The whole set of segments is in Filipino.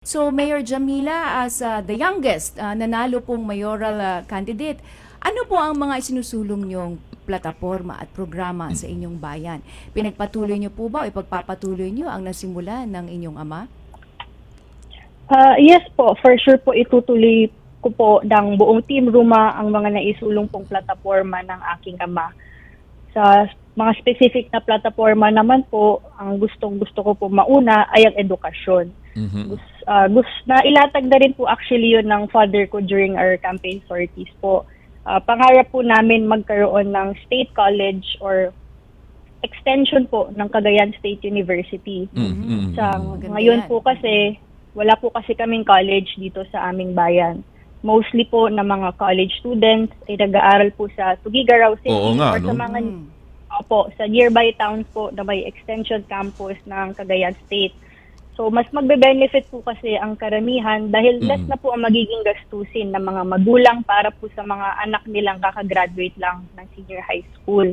So Mayor Jamila as uh, the youngest uh, nanalo pong mayoral uh, candidate, ano po ang mga isinusulong niyong plataforma at programa sa inyong bayan? Pinagpatuloy niyo po ba o ipagpapatuloy niyo ang nasimula ng inyong ama? Ah, yes po, for sure po itutuloy ko po ng buong Team Ruma ang mga naisulong pong plataforma ng aking ama. Sa mga specific na plataforma naman po, ang gustong gusto ko po mauna ay ang edukasyon. Mhm. Gus, ah, gus, na ilatag na rin po actually yun ng father ko during our campaign sorties po. Ah, pangarap po namin magkaroon ng state college or extension po ng Cagayan State University. Mm, mm, Sa mm. Maganda ngayon yan. po kasi wala po kasi kaming college dito sa aming bayan. Mostly po na mga college students ay nag-aaral po sa Tugigaraw City Oo nga, or sa no? mga Mm. Opo, sa nearby towns po na may extension campus ng Cagayan State. So mas magbe-benefit po kasi ang karamihan dahil less Mm. na po ang magiging gastusin ng mga magulang para po sa mga anak nilang kakagraduate lang ng senior high school.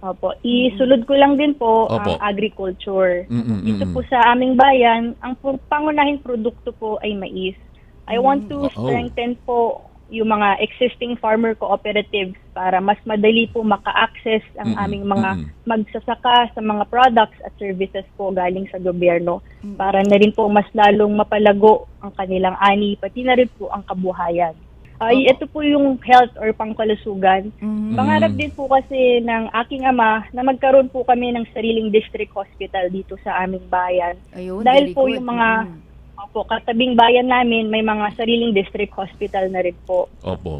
Opo, isulod ko lang din po Opo. ang agriculture. Mm, mm, Dito po sa aming bayan, ang pangunahing produkto po ay mais. I want to Oh. strengthen po yung mga existing farmer cooperatives para mas madali po maka-access ang Mm-mm, aming mga mm-mm. magsasaka sa mga products at services po galing sa gobyerno Mm. para na rin po mas lalong mapalago ang kanilang ani pati na rin po ang kabuhayan. Ay, ito po yung health or pangkalusugan. Mhm. Pangarap din po kasi ng aking ama na magkaroon po kami ng sariling district hospital dito sa aming bayan. Ayun, Dahil po good. yung mga Mm. Opo, katabing bayan namin may mga sariling district hospital na rin po. Opo.